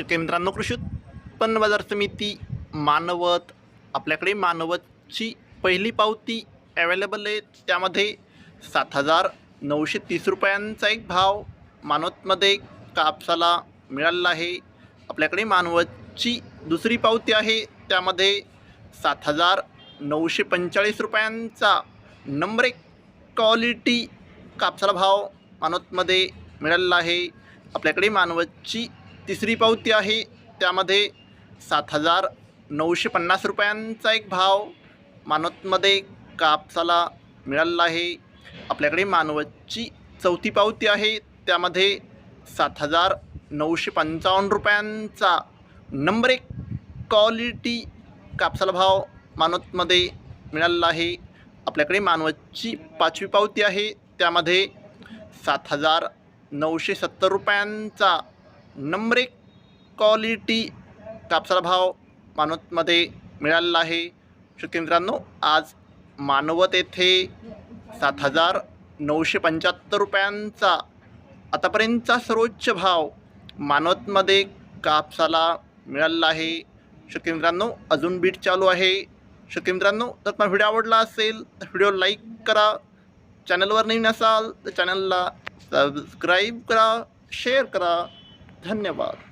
शेतकरी मित्रांनो कृषी उत्पन्न बाजार समिती मानवत आपल्याकडे मानवतची पहिली पावती अवेलेबल आहे. त्यामध्ये सात हजार नऊशे तीस रुपयांचा एक भाव मानवतमध्ये कापसाला मिळालेला आहे. आपल्याकडे मानवतची दुसरी पावती आहे. त्यामध्ये सात हजार नऊशे पंचेचाळीस रुपयांचा नंबर एक क्वालिटी कापसाला भाव मानवतमध्ये मिळालेला आहे. आपल्याकडे मानवतची तिसरी पावती आहे त्यामध्ये सात हजार नऊशे पन्नास रुपयांचा एक भाव मानवतमध्ये कापसाला मिळालेला आहे. आपल्याकडे मानवतची चौथी पावती आहे त्यामध्ये सात हजार नऊशे पंचावन्न रुपयांचा नंबर एक क्वालिटी कापसाला भाव मानवतमध्ये मिळालेला आहे. आपल्याकडे मानवतची पाचवी पावती आहे त्यामध्ये सात हजार नऊशे सत्तर रुपयांचा नंबर एक क्वालिटी कापसाला भाव मानवतमध्ये मिळालेला आहे. शेतकरी मित्रांनो आज मानवत येथे सात हजार नऊशे पंच्याहत्तर रुपयांचा आतापर्यंतचा सर्वोच्च भाव मानवतमध्ये कापसाला मिळालेला आहे. शेतकरी मित्रांनो अजून बीट चालू आहे. शेतकरी मित्रांनो जर तुम्हाला व्हिडिओ आवडला असेल तर व्हिडिओ लाईक करा. चॅनलवर नवीन असाल तर चॅनलला सबस्क्राईब करा शेअर करा. धन्यवाद.